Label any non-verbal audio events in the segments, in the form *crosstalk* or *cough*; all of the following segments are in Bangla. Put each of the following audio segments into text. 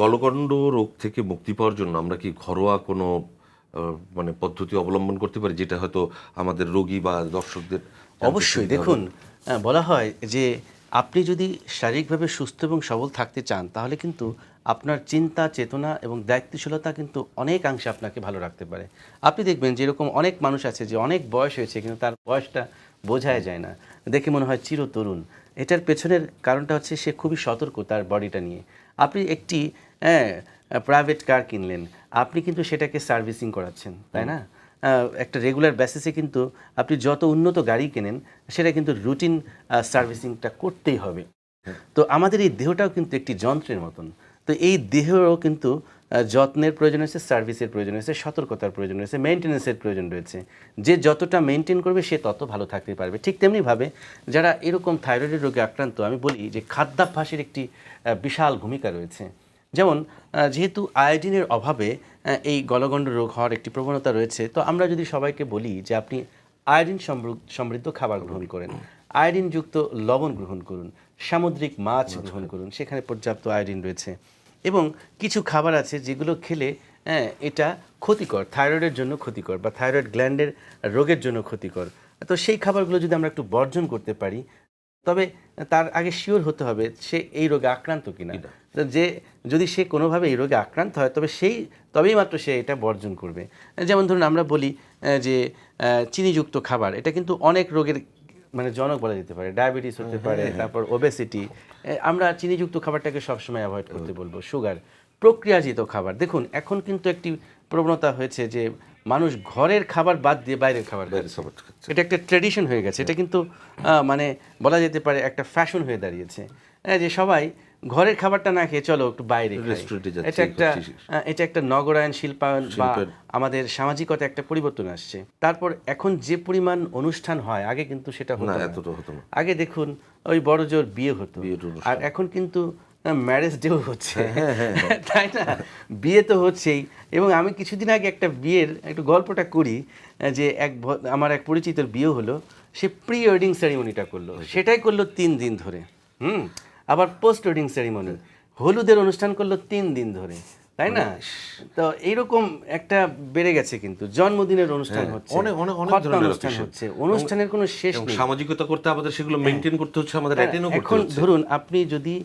গলগণ্ড রোগ থেকে মুক্তি পাওয়ার জন্য আমরা কি ঘরোয়া কোনো মানে পদ্ধতি অবলম্বন করতে পারি যেটা হয়তো আমাদের রোগী বা দর্শকদের অবশ্যই। দেখুন বলা হয় যে আপনি যদি শারীরিকভাবে সুস্থ এবং সবল থাকতে চান তাহলে কিন্তু আপনার চিন্তা চেতনা এবং দায়িত্বশীলতা কিন্তু অনেকাংশে আপনাকে ভালো রাখতে পারে। আপনি দেখবেন যে এরকম অনেক মানুষ আছে যে অনেক বয়স হয়েছে কিন্তু তার বয়সটা বোঝাই যায় না। দেখে মনে হয় চিরতরুণ। এটার পেছনের কারণটা হচ্ছে সে খুবই সতর্ক তার বডিটা নিয়ে। আপনি একটি প্রাইভেট কার কিনলেন। আপনি কিন্তু সেটাকে সার্ভিসিং করাচ্ছেন তাই না? একটা রেগুলার বেসিসে কিন্তু আপনি যত উন্নত গাড়ি কেনেন সেটা কিন্তু রুটিন সার্ভিসিংটা করতেই হবে। তো আমাদের এই দেহটাও কিন্তু একটি যন্ত্রের মতন। তো এই দেহেরও কিন্তু যত্নের প্রয়োজন রয়েছে সার্ভিসের প্রয়োজন রয়েছে সতর্কতার প্রয়োজন রয়েছে মেনটেন্যান্সের প্রয়োজন রয়েছে। যে যতটা মেনটেন করবে সে তত ভালো থাকতে পারবে। ঠিক তেমনিভাবে যারা এরকম থাইরয়েডের রোগে আক্রান্ত আমি বলি যে খাদ্যাভ্যাসের একটি বিশাল ভূমিকা রয়েছে। যেমন যেহেতু আয়োডিনের অভাবে এই গলগণ্ড রোগ হওয়ার একটি প্রবণতা রয়েছে তো আমরা যদি সবাইকে বলি যে আপনি আয়োডিন সমৃ- সমৃদ্ধ খাবার গ্রহণ করেন আয়োডিনযুক্ত লবণ গ্রহণ করুন সামুদ্রিক মাছ গ্রহণ করুন সেখানে পর্যাপ্ত আয়োডিন রয়েছে এবং কিছু খাবার আছে যেগুলো খেলে হ্যাঁ, এটা ক্ষতিকর থাইরয়েডের জন্য ক্ষতিকর বা থাইরয়েড গ্ল্যান্ডের রোগের জন্য ক্ষতিকর। তো সেই খাবারগুলো যদি আমরা একটু বর্জন করতে পারি তবে তার আগে শিওর হতে হবে সে এই রোগে আক্রান্ত কিনা। যে যদি সে কোনোভাবে এই রোগে আক্রান্ত হয় তবে সেই তবেই মাত্র সে এটা বর্জন করবে। যেমন ধরুন আমরা বলি যে চিনিযুক্ত খাবার এটা কিন্তু অনেক রোগের মানে জনক বলা যেতে পারে। ডায়াবেটিস হতে পারে তারপর ওবেসিটি আমরা চিনিযুক্ত খাবারটাকে সবসময় অ্যাভয়েড করতে বলব সুগার প্রক্রিয়াজিত খাবার। দেখুন এখন কিন্তু একটি প্রবণতা হয়েছে যে মানুষ ঘরের খাবার বাদ দিয়ে বাইরের খাবার। এটা একটা ট্রেডিশন হয়ে গেছে। এটা কিন্তু মানে বলা যেতে পারে একটা ফ্যাশন হয়ে দাঁড়িয়েছে। হ্যাঁ, যে সবাই ঘরের খাবারটা না খেয়ে চলো একটু বাইরে। এটা একটা এটা একটা নগরায়ণ শিল্পায়ন বা আমাদের সামাজিকতা একটা পরিবর্তন আসছে। তারপর এখন যে পরিমাণ অনুষ্ঠান হয় আগে কিন্তু সেটা হতো না আগে দেখুন ওই বড় জোর বিয়ে হতো। আর এখন কিন্তু ম্যারেজ ডেও হচ্ছে। হ্যাঁ, *laughs* তাই না? বিয়ে তো হচ্ছেই। এবং আমি কিছুদিন আগে একটা বিয়ের একটু গল্পটা করি যে এক আমার এক পরিচিতর বিয়ে হলো। সে প্রি ওয়েডিং সেরিমনিটা করল সেটাই করল তিন দিন ধরে। হুম? আবার পোস্ট ওয়েডিং সেরিমনি হলুদের অনুষ্ঠান করল তিন দিন ধরে। তাই না? তো এইরকম একটা বেড়ে গেছে কিন্তু। জন্মদিনের অনুষ্ঠান হচ্ছে। হ্যাঁ, অনেক- অনেক- অনেক ধরনের অনুষ্ঠান হচ্ছে। অনুষ্ঠানের কোনো শেষ নেই। সামাজিকতা করতে আমাদের সেগুলো মেনটেন করতে হচ্ছে আমাদের এখন ধরুন আপনি যদি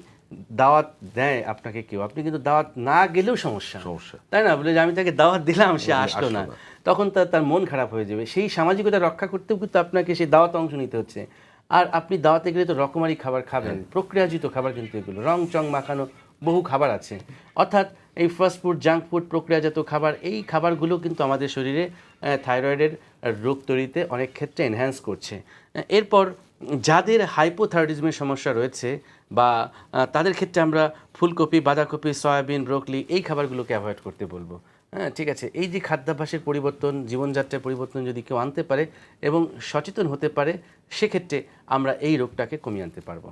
দাওয়াত দেয় আপনাকে কেউ আপনি কিন্তু দাওয়াত না গেলেও সমস্যা সমস্যা। তাই না? বলে যে আমি তাকে দাওয়াত দিলাম সে আসলো না। তখন তার তার মন খারাপ হয়ে যাবে। সেই সামাজিকতা রক্ষা করতেও কিন্তু আপনাকে সেই দাওয়াত অংশ নিতে হচ্ছে। আর আপনি দাওয়াতে গেলে তো রকমারি খাবার খাবেন। হ্যাঁ। প্রক্রিয়াজিত খাবার কিন্তু এগুলো। রং চং মাখানো বহু খাবার আছে। অর্থাৎ এই ফাস্ট ফুড জাঙ্ক ফুড প্রক্রিয়াজাত খাবার, এই খাবারগুলো কিন্তু আমাদের শরীরে থাইরয়েডের রোগ তৈরিতে অনেক ক্ষেত্রে এনহ্যান্স করছে। এরপর যাদের হাইপোথাইরয়েডিজমের সমস্যা রয়েছে বা তাদের ক্ষেত্রে আমরা ফুলকপি, বাঁধাকপি, সয়াবিন ব্রোকলি এই খাবারগুলোকে অ্যাভয়েড করতে বলব। হ্যাঁ ঠিক আছে। এই যে খাদ্যাভ্যাসের পরিবর্তন, জীবনযাত্রার পরিবর্তন যদি কেউ আনতে পারে এবং সচেতন হতে পারে, সেক্ষেত্রে আমরা এই রোগটাকে কমিয়ে আনতে পারব।